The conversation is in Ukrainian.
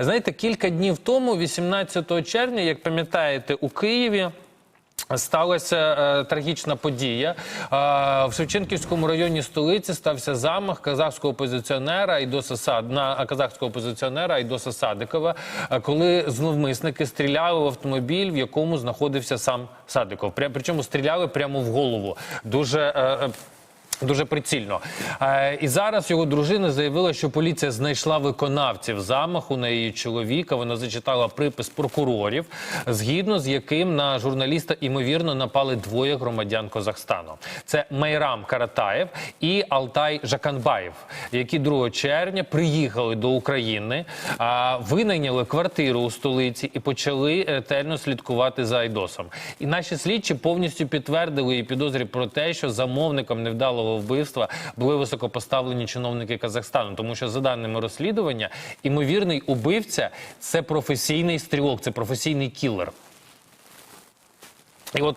Знаєте, кілька днів тому, 18 червня, як пам'ятаєте, у Києві. Сталася е, трагічна подія. Е, в Шевченківському районі столиці стався замах казахського опозиціонера Айдоса Сад на казахського опозиціонера Айдоса Садикова, е, коли зловмисники стріляли в автомобіль, в якому знаходився сам Садиков. Причому стріляли прямо в голову. Дуже е, е, Дуже прицільно. Е, і зараз його дружина заявила, що поліція знайшла виконавців замаху на її чоловіка. Вона зачитала припис прокурорів, згідно з яким на журналіста ймовірно напали двоє громадян Казахстану. Це Майрам Каратаєв і Алтай Жаканбаєв, які 2 червня приїхали до України, а, винайняли квартиру у столиці і почали ретельно слідкувати за Айдосом. І наші слідчі повністю підтвердили її підозрі про те, що замовником невдалого вбивства були високопоставлені чиновники Казахстану, тому що за даними розслідування, імовірний убивця це професійний стрілок, це професійний кілер. І от